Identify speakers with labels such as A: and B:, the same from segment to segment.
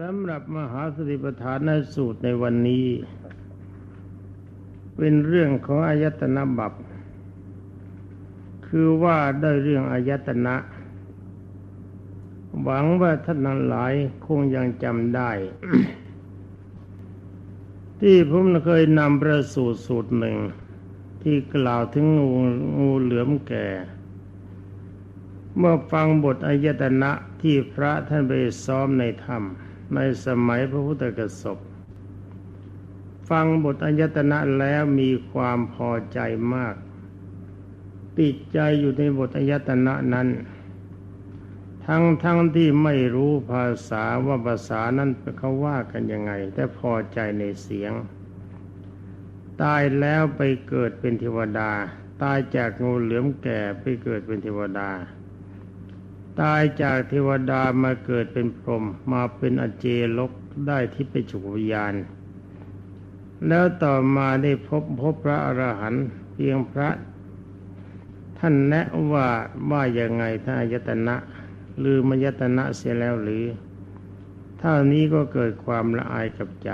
A: สำหรับมหาสติปัฏฐานสูตรในวันนี้ เป็นเรื่องของอายตนะบับ คือว่าได้เรื่องอายตนะ หวังว่าท่านนั้นหลายคงยังจำได้ ที่ผมเคยนำประสูตรสูตรหนึ่ง ที่กล่าวถึงงูงูเหลือมแก่เมื่อฟังบทอายตนะที่พระท่านไปซ้อมในธรรม ในสมัยพระพุทธกสบฟังบทอัญตนะแล้วมีความพอใจมาก ติดใจอยู่ในบทอัญตนะนั้น ทั้งทั้งที่ไม่รู้ภาษาว่าภาษานั้นเขาว่ากันยังไง แต่พอใจในเสียง ตายแล้วไปเกิดเป็นเทวดา ตายจากงูเหลือมแก่ไปเกิดเป็นเทวดา ตายจากเทวดามาเกิดเป็นพรหมมาเป็นอเจลกได้ที่ไปฉุกวิญญาณ แล้วต่อมาได้พบพบพระอรหันต์เพียงพระ ท่านแนะว่าว่ายังไงถ้าอายตนะหรือมยตนะเสียแล้วหรือ เท่านี้ก็เกิดความละอายกับใจ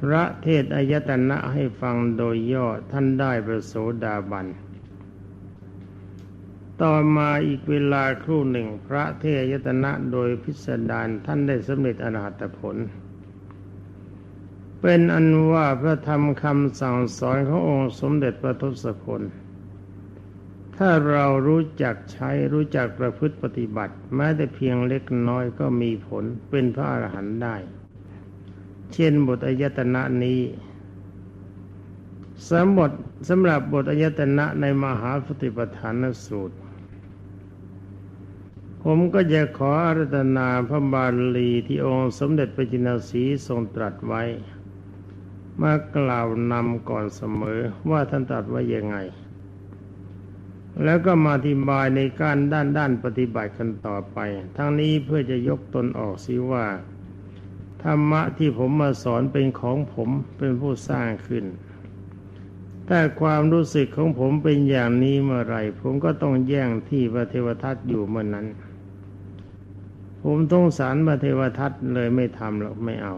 A: พระเทศอายตนะให้ฟังโดยย่อท่านได้ประโสดาบัน ต่อมาอีกเวลาครู่หนึ่งพระเทยตนะโดยพิสดารท่านได้สำเร็จอรหัตผล เป็นอันว่าพระธรรมคำสั่งสอนขององค์สมเด็จพระทศพลถ้าเรารู้จักใช้รู้จักประพฤติปฏิบัติ แม้แต่เพียงเล็กน้อยก็มีผลเป็นพระอรหันต์ได้ เช่นบทอายตนะนี้สมบทสำหรับบทอายตนะในมหาปฏิปทานสูตร ผมก็จะขออารัตนาพระบาลีที่องค์สมเด็จพระจินสีทรงตรัสไว้ มากล่าวนำก่อนเสมอว่าท่านตรัสไว้ยังไง แล้วก็มาอธิบายในการด้านด้านปฏิบัติกันต่อไป ทั้งนี้เพื่อจะยกตนออกสิว่า ธรรมะที่ผมมาสอนเป็นของผมเป็นผู้สร้างขึ้นแต่ความรู้สึกของผมเป็นอย่างนี้เมื่อไรผมก็ต้องแย่งที่พระเทวทัตอยู่เมื่อนนั้น ผมต้องสารมาเทวทัตเลยไม่ทำหรอกไม่เอา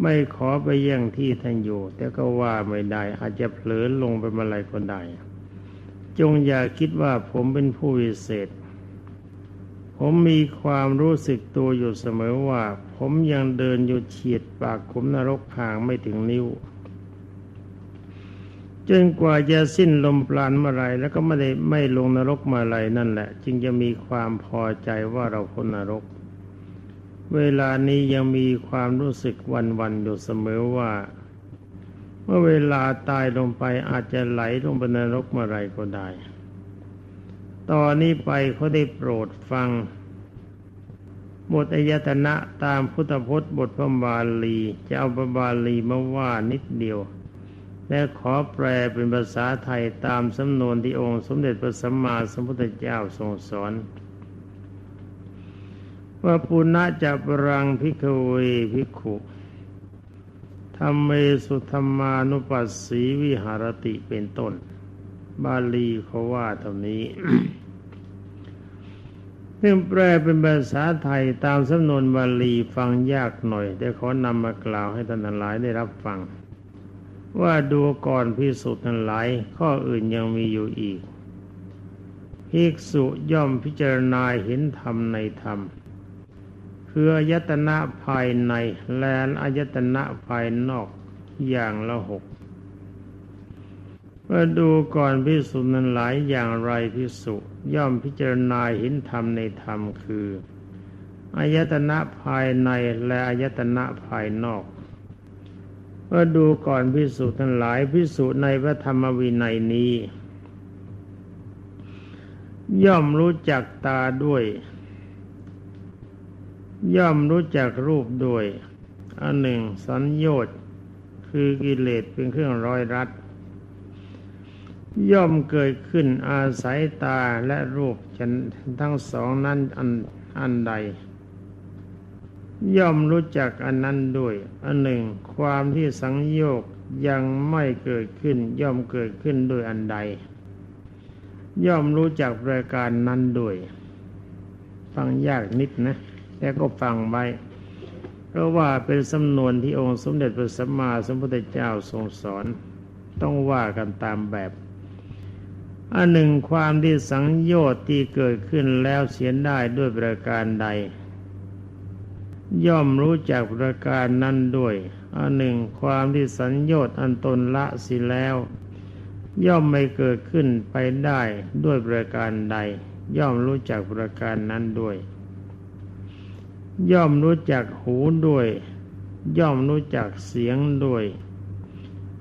A: ไม่ขอไปแย่งที่ท่านอยู่ แต่ก็ว่าไม่ได้ อาจจะเผลอลงไปมาอะไรก็ได้จงอย่าคิดว่าผมเป็นผู้วิเศษ ผมมีความรู้สึกตัวอยู่เสมอว่า ผมยังเดินอยู่เฉียดปากขุมนรกห่างไม่ถึงนิ้ว จนกว่าจะสิ้นลมปราณเมื่อไรแล้วก็ไม่ได้ไม่ลงนรกมาไรนั่นแหละ จึงจะมีความพอใจว่าเราพ้นนรก เวลานี้ยังมีความรู้สึกวันวันอยู่เสมอว่า เมื่อเวลาตายลงไปอาจจะไหลลงไปนรกเมื่อไรก็ได้ ตอนนี้ไปเขาได้โปรดฟังบทอายตนะตามพุทธพจน์บทพระบาลีจะเอาพระบาลีมาว่านิดเดียว และขอแปลเป็นภาษาไทยตามสำนวนที่องค์สมเด็จพระสัมมาสัมพุทธเจ้าทรงสอน ว่าปุณณะจะปรังพิกเวพิกขุธรรมเมสุธรรมานุปัสสีวิหารติเป็นต้น บาลีเขาว่าเท่านี้ซึ่งแปลเป็นภาษาไทยตามสำนวนบาลีฟังยากหน่อย แต่ขอนำมากล่าวให้ท่านหลายได้รับฟัง ว่าดูก่อนพิสุทั้งหลายข้ออื่นยังมีอยู่อีกภิกษุย่อมพิจารณาเห็นธรรมในธรรมคืออายตนะภายในและอายตนะภายนอกอย่างละหกเมื่อดูก่อนพิสุนั้นหลายอย่างไรพิสุย่อมพิจารณาเห็นธรรมในธรรมคืออายตนะภายในและอายตนะภายนอก ก็ดูก่อนพิสูจน์ทั้งหลายพิสูจน์ในพระธรรมวินัยนี้ ย่อมรู้จักตาด้วย ย่อมรู้จักรูปด้วยอันหนึ่งสัญญต์คือกิเลสเป็นเครื่องร้อยรัดย่อมเกิดขึ้นอาศัยตาและรูปทั้งสองนั้นอันอันใด ย่อมรู้จักอันนั้นด้วยอันหนึ่ง ความที่สังโยกยังไม่เกิดขึ้น ย่อมเกิดขึ้นโดยอันใด ย่อมรู้จักรายการนั้นด้วย ฟังยากนิดนะแต่ก็ฟังไว้เพราะว่าเป็นสำนวนที่องค์สมเด็จพระสัมมาสัมพุทธเจ้าทรงสอน ต้องว่ากันตามแบบ อันหนึ่งความที่สังโยชน์ที่เกิดขึ้นแล้วเสียนได้ด้วยประการใด ย่อมรู้จักประการนั้นด้วยอันหนึ่งความที่สัญโยชน์อันตนละสิแล้ว ย่อมไม่เกิดขึ้นไปได้ด้วยประการใด ย่อมรู้จักประการนั้นด้วย ย่อมรู้จักหูด้วย ย่อมรู้จักเสียงด้วย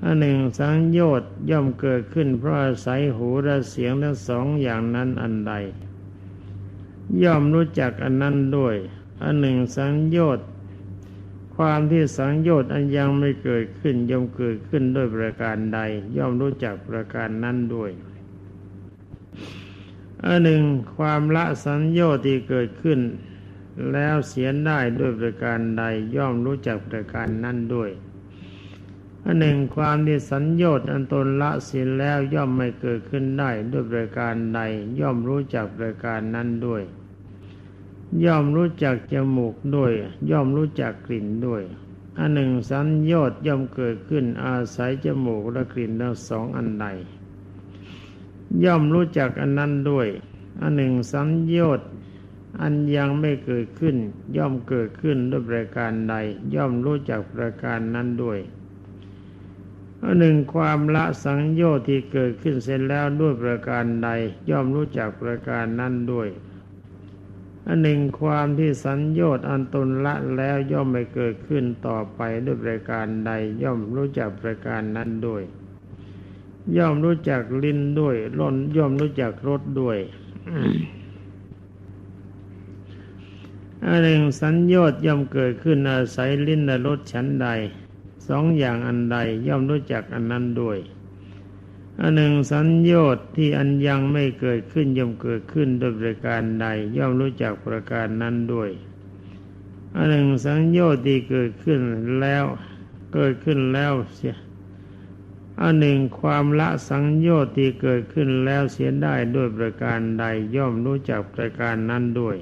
A: อันหนึ่งสังโยชน์ย่อมเกิดขึ้นเพราะอาศัยหูและเสียงทั้งสองอย่างนั้นอันใด ย่อมรู้จักอันนั้นด้วย อันหนึ่งสังโยชน์ความที่สังโยชน์อันยังไม่เกิดขึ้นย่อมเกิดขึ้นด้วยประการใด ย่อมรู้จักประการนั้นด้วยอันหนึ่งความละสังโยชน์ที่เกิดขึ้น แล้วเสียได้ด้วยประการใด ย่อมรู้จักประการนั้นด้วยอันหนึ่งความที่สัญญต์อันตนละเสียแล้วย่อมไม่เกิดขึ้นได้ด้วยประการใดย่อมรู้จักประการนั้นด้วย ย่อมรู้จักจมูกด้วย ย่อมรู้จักกลิ่นด้วยอันหนึ่งสัญญต์ย่อมเกิดขึ้นอาศัยจมูกและกลิ่นทั้งสองอันใดย่อมรู้จักอันนั้นด้วยอันหนึ่งสัญญต์อันยังไม่เกิดขึ้น ย่อมเกิดขึ้นด้วยประการใด ย่อมรู้จักประการนั้นด้วยอันหนึ่งความละสังโยชน์ที่เกิดขึ้นเสร็จแล้วด้วยประการใด ย่อมรู้จักประการนั้นด้วย อันหนึ่งความที่สัญโยชน์อันตนละแล้วย่อมไม่เกิดขึ้นต่อไปด้วยประการใดย่อมรู้จักประการนั้นด้วย ย่อมรู้จักลิ้นด้วยล้นย่อมรู้จักรสด้วยอันหนึ่งสัญญต์ย่อมเกิดขึ้นอาศัยลิ้นและรสชั้นใดสองอย่างอันใดย่อมรู้จักอันนั้นด้วย อันหนึ่งสัญญต์ที่อันยังไม่เกิดขึ้นย่อมเกิดขึ้นโดยประการใดย่อมรู้จักประการนั้นด้วยอันหนึ่งสัญญต์ที่เกิดขึ้นแล้วเกิดขึ้นแล้วเสียอันหนึ่งความละสังโยชน์ที่เกิดขึ้นแล้วเสียได้ด้วยประการใดย่อมรู้จักประการนั้นด้วย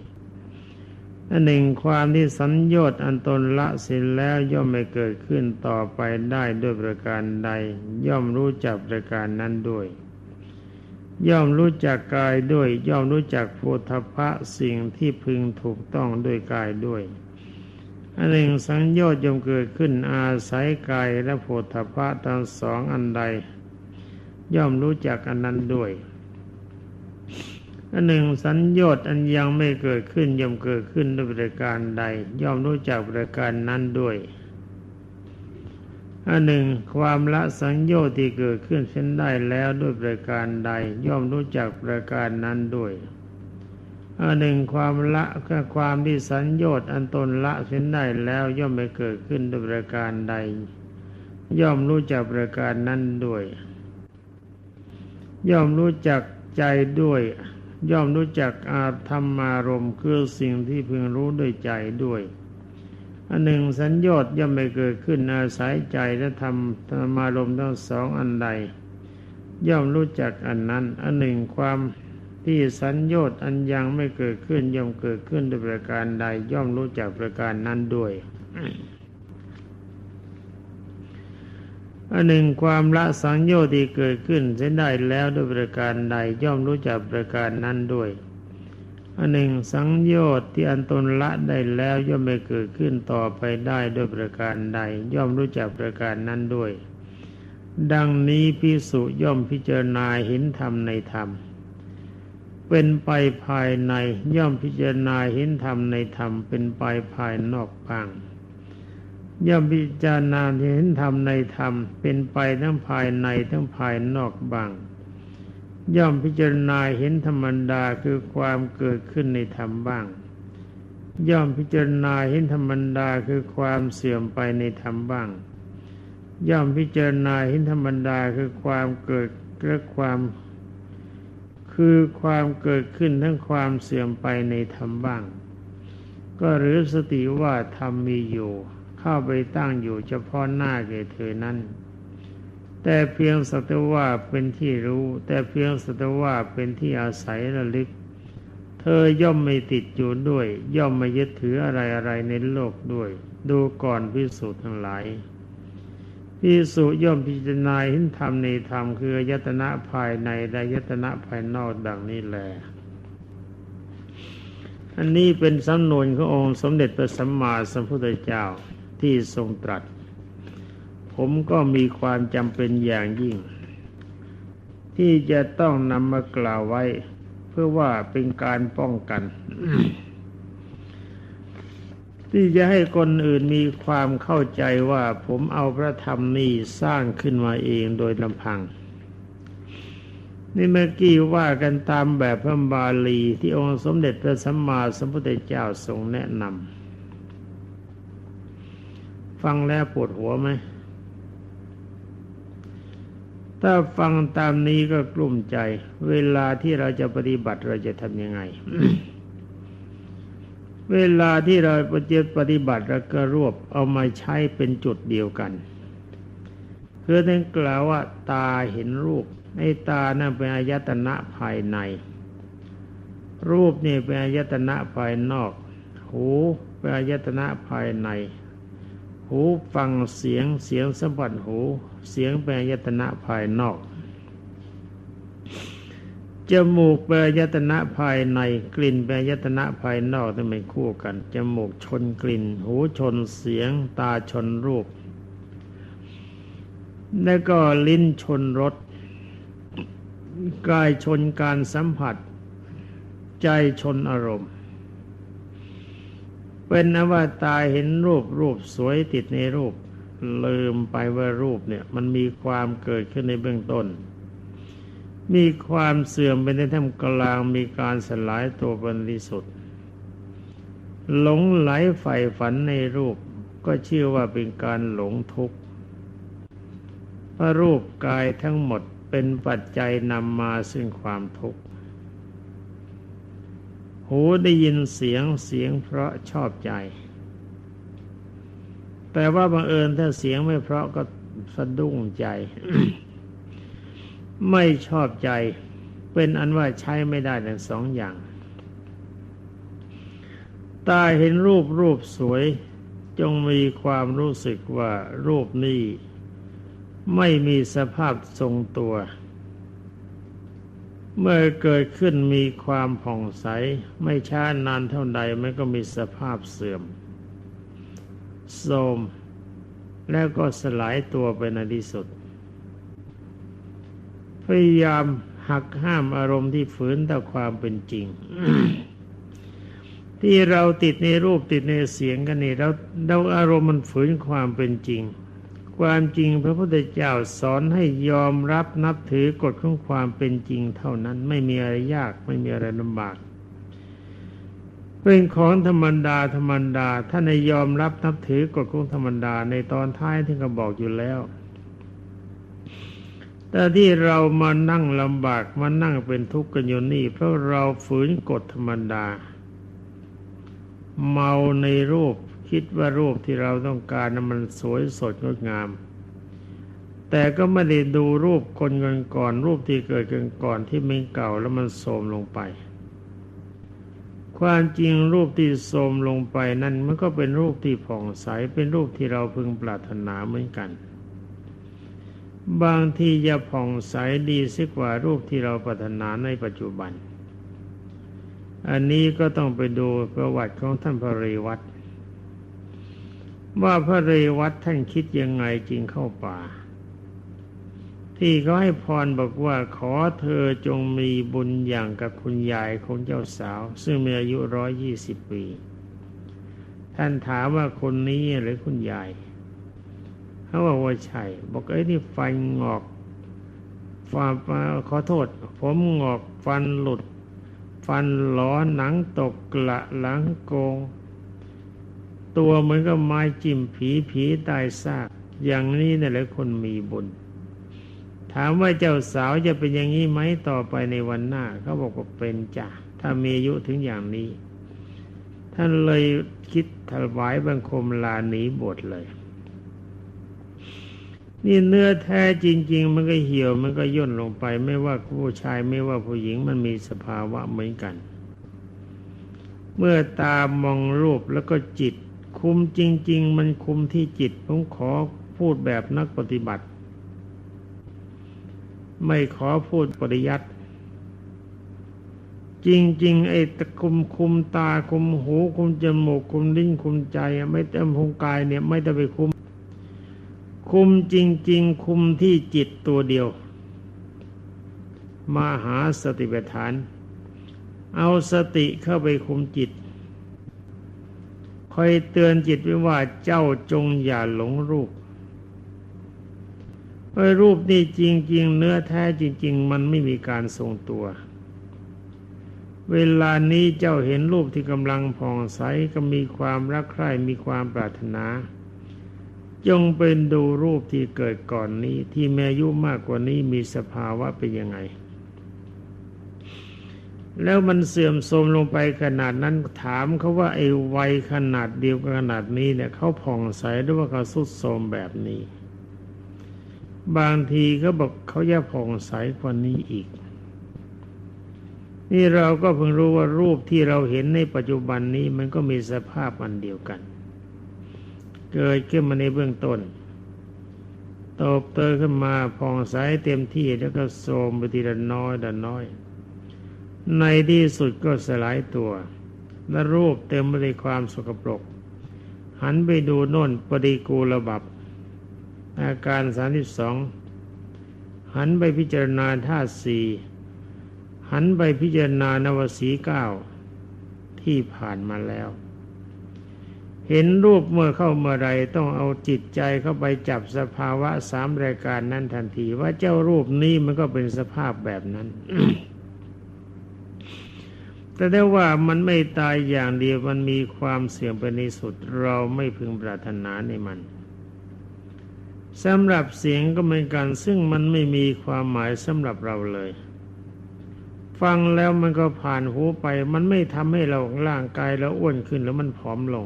A: อันหนึ่งความที่สัญญต์อันตนละสิ้นแล้วย่อมไม่เกิดขึ้นต่อไปได้ด้วยประการใด ย่อมรู้จักประการนั้นด้วย ย่อมรู้จักกายด้วย ย่อมรู้จักโพธพะสิ่งที่พึงถูกต้องด้วยกายด้วยอันหนึ่งสังโยชน์ย่อมเกิดขึ้นอาศัยกายและโพธพะทั้งสองอันใด ย่อมรู้จักอันนั้นด้วย อันหนึ่งสัญญต์อันยังไม่เกิดขึ้นย่อมเกิดขึ้นด้วยประการใด ย่อมรู้จักประการนั้นด้วยอันหนึ่งความละสัญญต์ที่เกิดขึ้นเช่นได้แล้วด้วยประการใด ย่อมรู้จักประการนั้นด้วยอันหนึ่งความละก็ความที่สัญญต์อันตนละเช่นได้แล้วย่อมไม่เกิดขึ้นด้วยประการใด ย่อมรู้จักประการนั้นด้วย ย่อมรู้จักใจด้วย ย่อมรู้จักอาธรรมารมคือสิ่งที่พึงรู้ด้วยใจด้วยอันหนึ่งสัญญต์ย่อมไม่เกิดขึ้นอาศัยใจและธรรมธรรมารมทั้งสองอันใด ย่อมรู้จักอันนั้น อันหนึ่งความที่สัญญต์อันยังไม่เกิดขึ้นย่อมเกิดขึ้นด้วยประการใด ย่อมรู้จักประการนั้นด้วย อันหนึ่งความละสังโยชน์ที่เกิดขึ้นเส้นได้แล้วด้วยประการใดย่อมรู้จักประการนั้นด้วยอันหนึ่งสังโยชน์ที่อันตนละได้แล้วย่อมไม่เกิดขึ้นต่อไปได้ด้วยประการใด ย่อมรู้จักประการนั้นด้วย ดังนี้พิสุย่อมพิจารณาเห็นธรรมในธรรม เป็นไปภายในย่อมพิจารณาเห็นธรรมในธรรมเป็นไปภายนอกบ้าง ย่อมพิจารณาเห็นธรรมในธรรม เป็นไปทั้งภายในทั้งภายนอกบ้างย่อมพิจารณาเห็นธรรมดาคือความเกิดขึ้นในธรรมบ้าง ย่อมพิจารณาเห็นธรรมดาคือความเสื่อมไปในธรรมบ้าง ย่อมพิจารณาเห็นธรรมดาคือความเกิดและความ คือความเกิดขึ้นทั้งความเสื่อมไปในธรรมบ้าง ก็หรือสติว่าธรรมมีอยู่ เข้าไปตั้งอยู่เฉพาะหน้าแก่เธอนั้น แต่เพียงสัตว่าเป็นที่รู้ แต่เพียงสัตว่าเป็นที่อาศัยระลึก เธอย่อมไม่ติดอยู่ด้วย ย่อมไม่ยึดถืออะไรอะไรในโลกด้วย ดูก่อนพิสูจน์ทั้งหลายพิสุย่อมพิจารณาเห็นธรรมในธรรมคือยตนะภายในและยตนะภายนอกดังนี้แหละอันนี้เป็นสำนวนขององค์สมเด็จพระสัมมาสัมพุทธเจ้า ที่ทรงตรัส ผมก็มีความจำเป็นอย่างยิ่ง ที่จะต้องนำมากล่าวไว้ เพื่อว่าเป็นการป้องกัน ที่จะให้คนอื่นมีความเข้าใจว่าผมเอาพระธรรมนี้สร้างขึ้นมาเองโดยลำพังนี่เมื่อกี้ว่ากันตามแบบพระบาลีที่องค์สมเด็จพระสัมมาสัมพุทธเจ้าทรงแนะนำ ฟังแล้วปวดหัวไหม ถ้าฟังตามนี้ก็กลุ้มใจ เวลาที่เราจะปฏิบัติเราจะทำยังไง เวลาที่เราปฏิบัติเราก็รวบเอามาใช้เป็นจุดเดียวกันคือท่านกล่าวว่าตาเห็นรูปไอ้ตานั่นเป็นอายตนะภายใน รูปนี่เป็นอายตนะภายนอก หูเป็นอายตนะภายใน หูฟังเสียงเสียงสัมผัสหู เสียงเป็นอายตนะภายนอก จมูกเป็นอายตนะภายในกลิ่นเป็นอายตนะภายนอกต้องเป็นคู่กัน จมูกชนกลิ่น หูชนเสียง ตาชนรูป แล้วก็ลิ้นชนรสกายชนการสัมผัส ใจชนอารมณ์ เป็นนว่าตาเห็นรูปรูปสวยติดในรูป ลืมไปว่ารูปเนี่ย มันมีความเกิดขึ้นในเบื้องต้น มีความเสื่อมไปในท่ามกลางมีการสลายตัวเป็นที่สุดหลงไหลใฝ่ฝันในรูป ก็ชื่อว่าเป็นการหลงทุกข์พระรูปกายทั้งหมดเป็นปัจจัยนำมาซึ่งความทุกข์ หูได้ยินเสียงเสียงเพราะชอบใจ แต่ว่าบังเอิญถ้าเสียงไม่เพราะก็สะดุ้งใจ ไม่ชอบใจ เป็นอันว่าใช้ไม่ได้ทั้งสองอย่าง ตาเห็นรูปรูปสวย จงมีความรู้สึกว่ารูปนี้ไม่มีสภาพทรงตัว เมื่อเกิดขึ้นมีความผ่องใส ไม่ช้านานเท่าใดมันก็มีสภาพเสื่อมโทมแล้วก็สลายตัวไปในที่สุด พยายามหักห้ามอารมณ์ที่ฝืนต่อความเป็นจริง ที่เราติดในรูปติดในเสียงกันนี่เราเราอารมณ์มันฝืนความเป็นจริง ความจริงพระพุทธเจ้าสอนให้ยอมรับนับถือกฎของความเป็นจริงเท่านั้นไม่มีอะไรยากไม่มีอะไรลำบาก เป็นของธรรมดาธรรมดาถ้าในยอมรับนับถือกฎของธรรมดาในตอนท้ายที่เขาบอกอยู่แล้วแต่ที่เรามานั่งลำบากมานั่งเป็นทุกข์กันอยู่นี่เพราะเราฝืนกฎธรรมดา เมาในรูป คิดว่ารูปที่เราต้องการนั้นมันสวยสดงดงาม แต่ก็ไม่ได้ดูรูปคนกันก่อนรูปที่เกิดกันก่อนที่มันเก่าแล้วมันโทมลงไป ความจริงรูปที่โทมลงไปนั่นมันก็เป็นรูปที่ผ่องใสเป็นรูปที่เราพึงปรารถนาเหมือนกัน บางทีจะผ่องใสดีสิกว่ารูปที่เราปรารถนาในปัจจุบันอันนี้ก็ต้องไปดูประวัติของท่านพระรีวัตร ว่าพระเรวัตท่านคิดยังไงจริงเข้าป่า ที่เขาให้พรบอกว่าขอเธอจงมีบุญอย่างกับคุณยายของเจ้าสาว ซึ่งมีอายุร้อยยี่สิบปี ท่านถามว่าคนนี้หรือคุณยายเขาบอกว่าใช่บอกไอ้นี่ฟันงอกฟันขอโทษ ผมงอกฟันหลุด ฟันหลอหนังตกกละหลังโกง ตัวเหมือนกับไม้จิ้มผีผีตายซาก อย่างนี้นี่แหละคนมีบุญ ถามว่าเจ้าสาวจะเป็นอย่างนี้ไหมต่อไปในวันหน้า เขาบอกว่าเป็นจ้ะถ้ามีอายุถึงอย่างนี้ ท่านเลยคิดถวายบังคมลาหนีบทเลย นี่เนื้อแท้จริง ๆ มันก็เหี่ยวมันก็ย่นลงไป ไม่ว่าผู้ชายไม่ว่าผู้หญิงมันมีสภาวะเหมือนกัน เมื่อตามองรูปแล้วก็จิต คุมจริง ๆ มันคุมที่จิตผมขอพูดแบบนักปฏิบัติ ไม่ขอพูดปริยัติจริง ๆ ไอ้ตะคุมคุมตาคุมหู คุมจมูกคุมลิ้นคุมใจไม่เต็มพงกายเนี่ย ไม่ต้องไปคุม คุมจริง ๆ คุมที่จิตตัวเดียว มาหาสติปัฏฐาน เอาสติเข้าไปคุมจิต อยเตือนจิตไว้ว่าเจ้าจงอย่าหลงรูปเพราะรูปนี่จริง ๆ เนื้อแท้จริง ๆ มันไม่มีการทรงตัว เวลานี้เจ้าเห็นรูปที่กำลังผ่องใสก็มีความรักใคร่มีความปรารถนา จงเป็นดูรูปที่เกิดก่อนนี้ที่แม่อายุมากกว่านี้มีสภาวะเป็นยังไง แล้วมันเสื่อมโทรมลงไปขนาดนั้นถามเขาว่าไอ้วัยขนาดเดียวกันขนาดนี้เนี่ยเขาผ่องใสหรือว่าเขาสุดโทรมแบบนี้ บางทีเขาบอกเขาจะผ่องใสกว่านี้อีก นี่เราก็เพิ่งรู้ว่ารูปที่เราเห็นในปัจจุบันนี้มันก็มีสภาพอันเดียวกัน เกิดขึ้นมาในเบื้องต้นโตบเตยขึ้นมาผ่องใสเต็มที่แล้วก็โทรมไปทีละน้อยละน้อย ในที่สุดก็สลายตัว และรูปเต็มไปด้วยความสกปรก หันไปดูโน่นปฏิกูลบับ อาการสามสิบสองหันไปพิจารณาธาตุสี่หันไปพิจารณานวสีเก้าที่ผ่านมาแล้ว เห็นรูปเมื่อเข้าเมื่อไรต้องเอาจิตใจเข้าไปจับสภาวะสามรายการนั้นทันที ว่าเจ้ารูปนี้มันก็เป็นสภาพแบบนั้น แต่ได้ว่ามันไม่ตายอย่างเดียวมันมีความเสื่อมไปในสุดเราไม่พึงปรารถนาในมันสำหรับเสียงก็เหมือนกันซึ่งมันไม่มีความหมายสำหรับเราเลย ฟังแล้วมันก็ผ่านหูไป มันไม่ทำให้เราร่างกายเราอ้วนขึ้นแล้วมันผอมลง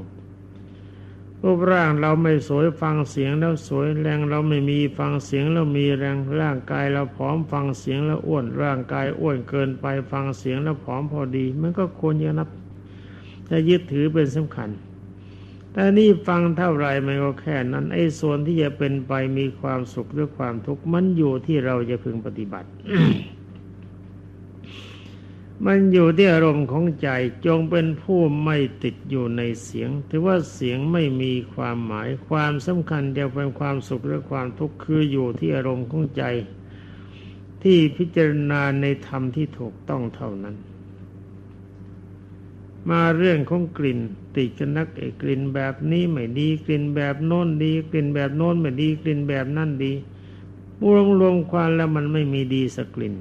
A: รูปร่างเราไม่สวยฟังเสียงแล้วสวยแรงเราไม่มีฟังเสียงแล้วมีแรงร่างกายเราผอมฟังเสียงแล้วอ้วนร่างกายอ้วนเกินไปฟังเสียงแล้วผอมพอดี มันก็ควรจะนับจะยึดถือเป็นสำคัญ แต่นี่ฟังเท่าไรมันก็แค่นั้นไอ้ส่วนที่จะเป็นไปมีความสุขหรือความทุกข์มันอยู่ที่เราจะพึงปฏิบัติ มันอยู่ที่อารมณ์ของใจจงเป็นผู้ไม่ติดอยู่ในเสียง ถือว่าเสียงไม่มีความหมายความสำคัญจะเป็นความสุขหรือความทุกข์คืออยู่ที่อารมณ์ของใจ ที่พิจารณาในธรรมที่ถูกต้องเท่านั้น มาเรื่องของกลิ่น ติดกันนักเอกกลิ่นแบบนี้ไม่ดีกลิ่นแบบโน้นดี กลิ่นแบบโน้นไม่ดีกลิ่นแบบนั่นดีรวมรวมความแล้วมันไม่มีดีสักกลิ่น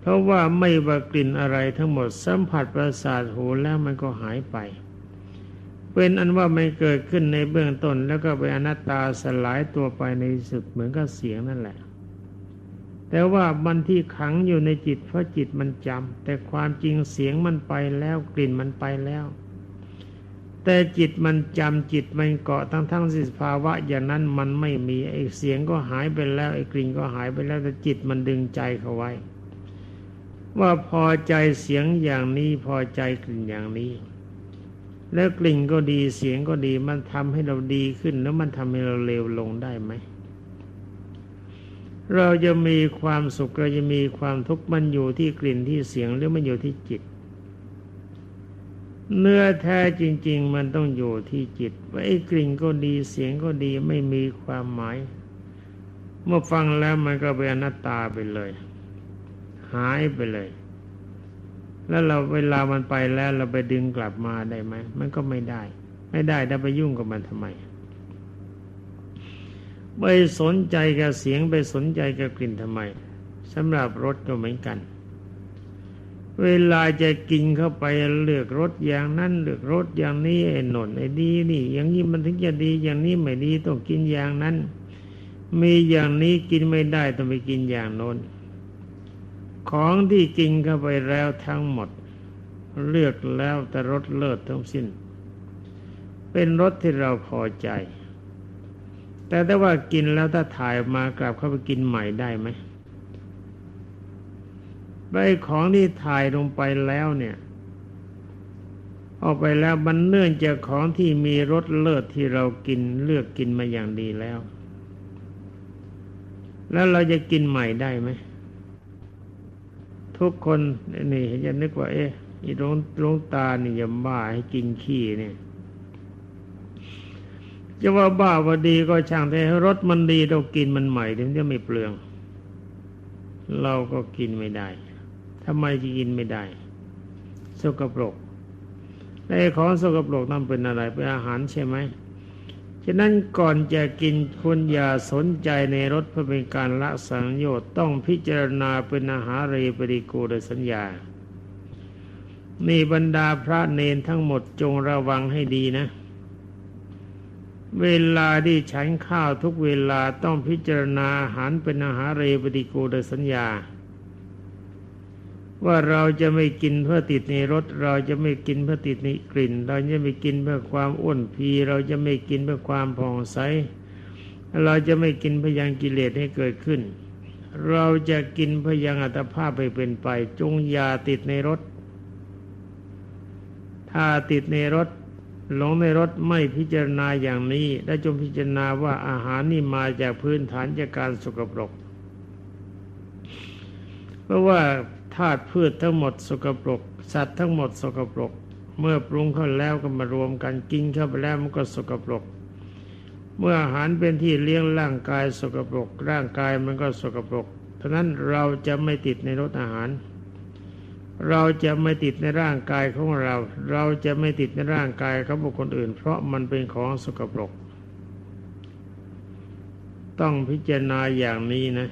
A: เพราะว่าไม่ว่ากลิ่นอะไรทั้งหมดสัมผัสประสาทหูแล้วมันก็หายไป เป็นอันว่าไม่เกิดขึ้นในเบื้องต้นแล้วก็เป็นอนัตตาสลายตัวไปในสุดเหมือนกับเสียงนั่นแหละ แต่ว่ามันที่ขังอยู่ในจิตเพราะจิตมันจำแต่ความจริงเสียงมันไปแล้วกลิ่นมันไปแล้ว แต่จิตมันจำจิตมันเกาะทั้งทั้งสิภาวะ อย่างนั้นมันไม่มีไอ้เสียงก็หายไปแล้วไอ้กลิ่นก็หายไปแล้วแต่จิตมันดึงใจเขาไว้ ว่าพอใจเสียงอย่างนี้พอใจกลิ่นอย่างนี้ แล้วกลิ่นก็ดีเสียงก็ดีมันทำให้เราดีขึ้น แล้วมันทำให้เราเลวลงได้ไหม เราจะมีความสุขเราจะมีความทุกข์มันอยู่ที่กลิ่นที่เสียงหรือมันอยู่ที่จิต เนื้อแท้จริง ๆ มันต้องอยู่ที่จิตว่าไอ้กลิ่นก็ดีเสียงก็ดีไม่มีความหมาย เมื่อฟังแล้วมันก็เป็นอนัตตาไปเลย หายไปเลย แล้วเราเวลามันไปแล้วเราไปดึงกลับมาได้ไหมมันก็ไม่ได้ ไม่ได้แล้วไปยุ่งกับมันทำไมไปสนใจกับเสียงไปสนใจกับกลิ่นทำไมสำหรับรสก็เหมือนกัน เวลาจะกินเข้าไปเลือกรสอย่างนั้นเลือกรสอย่างนี้ไอ้หนนไอ้ดีนี่ อย่างนี้มันถึงจะดีอย่างนี้ไม่ดีต้องกินอย่างนั้น มีอย่างนี้กินไม่ได้ต้องไปกินอย่างโน้น ของที่กินเข้าไปแล้วทั้งหมด เลือกแล้วแต่รสเลิศทั้งสิ้น เป็นรสที่เราพอใจ แต่ถ้าว่ากินแล้วถ้าถ่ายมากลับเข้าไปกินใหม่ได้ไหมใบของที่ถ่ายลงไปแล้วเนี่ย
B: ออกไปแล้วมันเนื่องจากของที่มีรสเลิศที่เรากินเลือกกินมาอย่างดีแล้ว แล้วเราจะกินใหม่ได้ไหม ทุกคนนี่เห็นจะนึกว่า เอ๊ะอีลงลงตานี่อย่าบ้าให้กินขี้เนี่ยจะว่าบ้าว่าดีก็ช่างแต่รสมันดีเรากินมันใหม่ถึงจะไม่เปลือง เราก็กินไม่ได้ทำไมจะกินไม่ได้ สกปรกในของสกปรกนั่นเป็นอะไรเป็นอาหารใช่ไหมะนั้นก่อนจะกินคุณอย่าสนใจในรสเพื่อเป็นการละสังโยชน์ต้องพิจารณาเป็นอาหารเรปริกูดสัญญานี่บรรดาพระเนนทั้งหมดจงระวังให้ดีนะ เวลาที่ฉันข้าวทุกเวลาต้องพิจารณาอาหารเป็นอาหารเรปฏิกูดสัญญา ว่าเราจะไม่กินเพื่อติดในรสเราจะไม่กินเพื่อติดในกลิ่น เราจะไม่กินเพื่อความอ้วนพี เราจะไม่กินเพื่อความผ่องใสเราจะไม่กินพยังกิเลสให้เกิดขึ้น เราจะกินพยังอัตภาพไปเป็นไป จงอย่าติดในรสถ้าติดในรสหลงในรสไม่พิจารณาอย่างนี้ และจงพิจารณาว่าอาหารนี่มาจากพื้นฐานจากการสกปรก เพราะว่า ธาตุพืชทั้งหมดสกปรก สัตว์ทั้งหมดสกปรก เมื่อปรุงเข้าแล้วก็มารวมกันกินเข้าไปแล้วมันก็สกปรก เมื่ออาหารเป็นที่เลี้ยงร่างกายสกปรก ร่างกายมันก็สกปรกฉะนั้นเราจะไม่ติดในรสอาหาร เราจะไม่ติดในร่างกายของเรา เราจะไม่ติดในร่างกายของบุคคลอื่น เพราะมันเป็นของสกปรก ต้องพิจารณาอย่างนี้นะ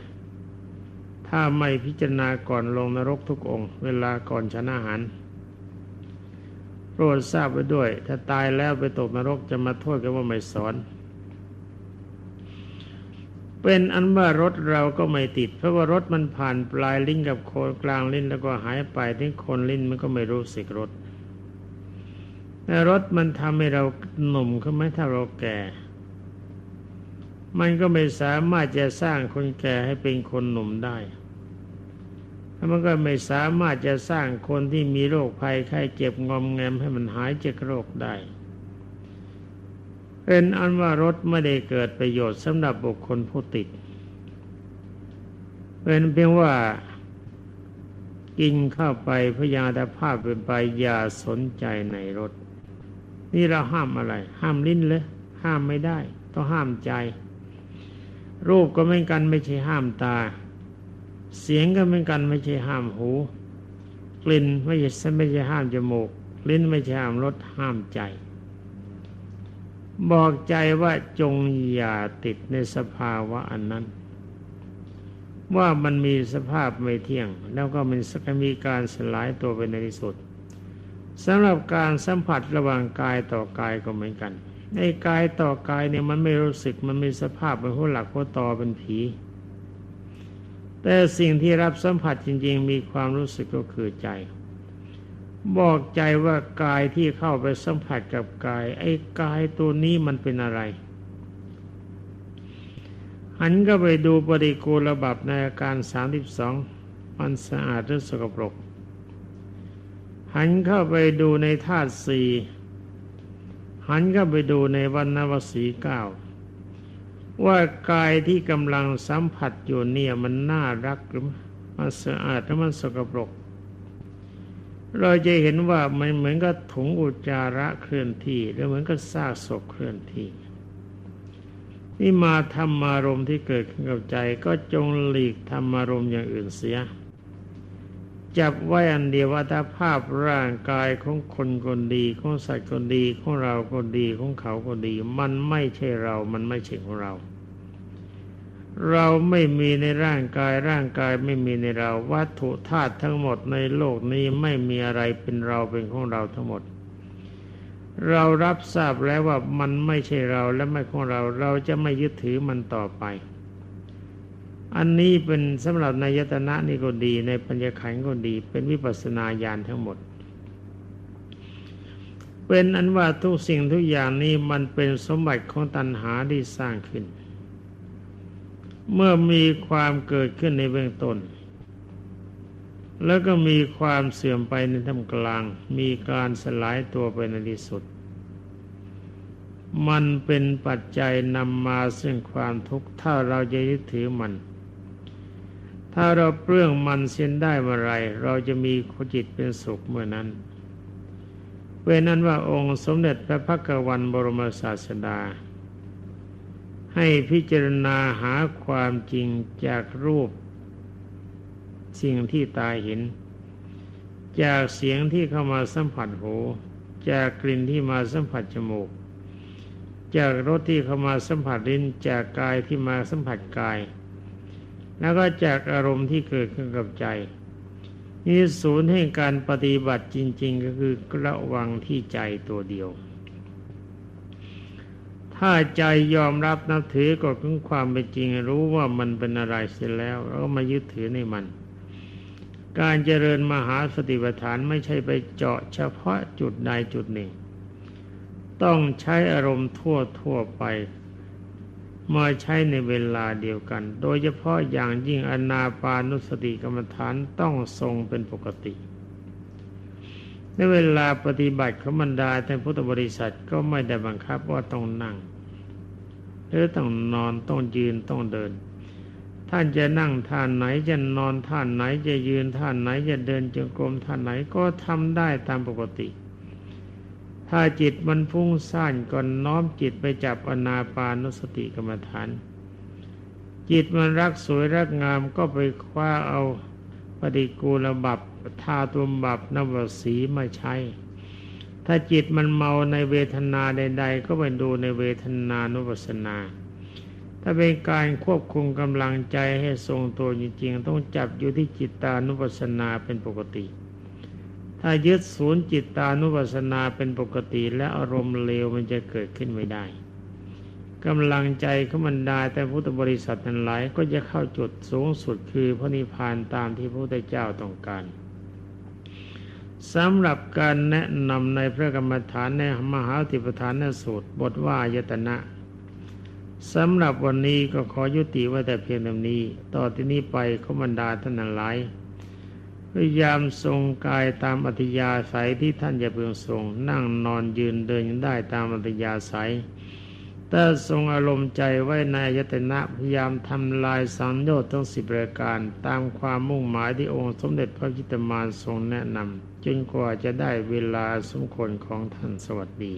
B: ถ้าไม่พิจารณาก่อนลงนรกทุกองค์ เวลาก่อนฉันอาหารโปรดทราบไว้ด้วย ถ้าตายแล้วไปตกนรกจะมาโทษกันว่าไม่สอน เป็นอันว่ารถเราก็ไม่ติด เพราะว่ารถมันผ่านปลายลิ้นกับโคนกลางลิ้นแล้วก็หายไปที่คนลิ้นมันก็ไม่รู้สึกรถแต่รถมันทำให้เราหนุ่มขึ้นไหมถ้าเราแก่ มันก็ไม่สามารถจะสร้างคนแก่ให้เป็นคนหนุ่มได้แล้วมันก็ไม่สามารถจะสร้างคนที่มีโรคภัยไข้เจ็บงอมแงมให้มันหายจากโรคได้เป็นอันว่ารถไม่ได้เกิดประโยชน์สำหรับบุคคลผู้ติด เป็นเพียงว่ากินเข้าไปพยาธภาพเป็นไปอย่าสนใจในรถ นี่เราห้ามอะไร ห้ามลิ้นเลยห้ามไม่ได้ ต้องห้ามใจ รูปก็ไม่กันไม่ใช่ห้ามตา เสียงก็เหมือนกันไม่ใช่ห้ามหู กลิ่นไม่ใช่ไม่ใช่ห้ามจมูก ลิ้นไม่ใช่ห้ามรสห้ามใจ บอกใจว่าจงอย่าติดในสภาวะอันนั้น ว่ามันมีสภาพไม่เที่ยง แล้วก็มันมีการสลายตัวไปในที่สุดสำหรับการสัมผัสระหว่างกายต่อกายก็เหมือนกัน ในกายต่อกายเนี่ยมันไม่รู้สึกมันมีสภาพเป็นหัวหลักหัวตอเป็นผี แต่สิ่งที่รับสัมผัสจริง ๆ มีความรู้สึกก็คือใจ บอกใจว่ากายที่เข้าไปสัมผัสกับกาย ไอ้กายตัวนี้มันเป็นอะไรหันก็ไปดูปฏิกูลบับในอาการสามสิบสองมันสะอาดหรือสกปรก หันเข้าไปดูในธาตุสี่ หันเข้าไปดูในวันนวสีเก้าว่ากายที่กำลังสัมผัสอยู่เนี่ยมันน่ารักหรือมันสะอาดหรือมันสกปรก เราจะเห็นว่ามันเหมือนกับถุงอุจจาระเคลื่อนที่หรือเหมือนกับซากศพเคลื่อนที่นี่มาธรรมารมที่เกิดขึ้นกับใจก็จงหลีกธรรมารมอย่างอื่นเสีย จับไว้อันเดียวว่าถ้าภาพร่างกายของคนคนดี ของสัตว์คนดีของเราคนดีของเขาคนดี มันไม่ใช่เรา มันไม่ใช่ของเรา เราไม่มีในร่างกายร่างกายไม่มีในเรา วัตถุธาตุทั้งหมดในโลกนี้ไม่มีอะไรเป็นเราเป็นของเราทั้งหมด เรารับทราบแล้วว่ามันไม่ใช่เราและไม่ของเรา เราจะไม่ยึดถือมันต่อไป อันนี้เป็นสำหรับนยตนะนี่ก็ดีในปัญญาขันก็ดี เป็นวิปัสสนาญาณทั้งหมด เป็นอันว่าทุกสิ่งทุกอย่างนี้มันเป็นสมบัติของตัณหาที่สร้างขึ้น เมื่อมีความเกิดขึ้นในเบื้องต้น แล้วก็มีความเสื่อมไปในท่ามกลาง มีการสลายตัวไปในที่สุด มันเป็นปัจจัยนำมาซึ่งความทุกข์ถ้าเราจะยึดถือมัน ถ้าเราเปลื้องมันเส้นได้เมื่อไรเราจะมีจิตเป็นสุขเมื่อนั้น เว้นั้นว่าองค์สมเด็จพระพักวันบรมศาสดา ให้พิจารณาหาความจริงจากรูป สิ่งที่ตาเห็น จากเสียงที่เข้ามาสัมผัสหู จากกลิ่นที่มาสัมผัสจมูก จากรสที่เข้ามาสัมผัสลิ้นจากกายที่มาสัมผัสกาย แล้วก็จากอารมณ์ที่เกิดขึ้นกับใจนี่ศูนย์ให้การปฏิบัติจริง ๆ ก็คือระวังที่ใจตัวเดียว ถ้าใจยอมรับนับถือก็ถึงความเป็นจริง รู้ว่ามันเป็นอะไรเสร็จแล้วเราก็มายึดถือในมัน การเจริญมหาสติปัฏฐานไม่ใช่ไปเจาะเฉพาะจุดใดจุดหนึ่ง ต้องใช้อารมณ์ทั่วทั่วไป มาใช้ในเวลาเดียวกัน โดยเฉพาะอย่างยิ่งอนาปานุสติกรรมฐานต้องทรงเป็นปกติ ในเวลาปฏิบัติขมันดาท่านพุทธบริษัทก็ไม่ได้บังคับว่าต้องนั่ง หรือต้องนอนต้องยืนต้องเดิน ท่านจะนั่งท่านไหนจะนอนท่านไหนจะยืนท่านไหนจะเดินจงกรมท่านไหนก็ทำได้ตามปกติ ถ้าจิตมันฟุ้งซ่านก็น้อมจิตไปจับอนาปานุสติกรรมฐาน จิตมันรักสวยรักงามก็ไปคว้าเอาปฏิกูลบับทาตุมบับนวสีมาใช้ ถ้าจิตมันเมาในเวทนาใด ๆ ก็ไปดูในเวทนานุปัสสนา ถ้าเป็นการควบคุมกำลังใจให้ทรงตัวจริงๆ ต้องจับอยู่ที่จิตตานุปัสสนาเป็นปกติ ถ้ายึดศูนย์จิตตานุปัสสนาเป็นปกติและอารมณ์เลวมันจะเกิดขึ้นไม่ได้กำลังใจขมันดาแต่พุทธบริษัททั้งหลายก็จะเข้าจุดสูงสุดคือพระนิพพานตามที่พระพุทธเจ้าต้องการสำหรับการแนะนำในพระกรรมฐานในมหาติปฐานสูตร บทว่ายตนะสำหรับวันนี้ก็ขอยุติไว้แต่เพียงเท่านี้ ต่อที่นี้ไปขบรรดาท่านหลาย ยายามทรงกายตามอัธยาศัยที่ท่านจะเพึงทรง นั่งนอนยืนเดินได้ตามอัธยาศัยถ้าทรงอารมณ์ใจไว้ในยตนะพยายามทำลายสังโยชน์ทั้งสิบรายการ ตามความมุ่งหมายที่องค์สมเด็จพระจิตมารทรงแนะนำจนกว่าจะได้เวลาสมควรของท่านสวัสดี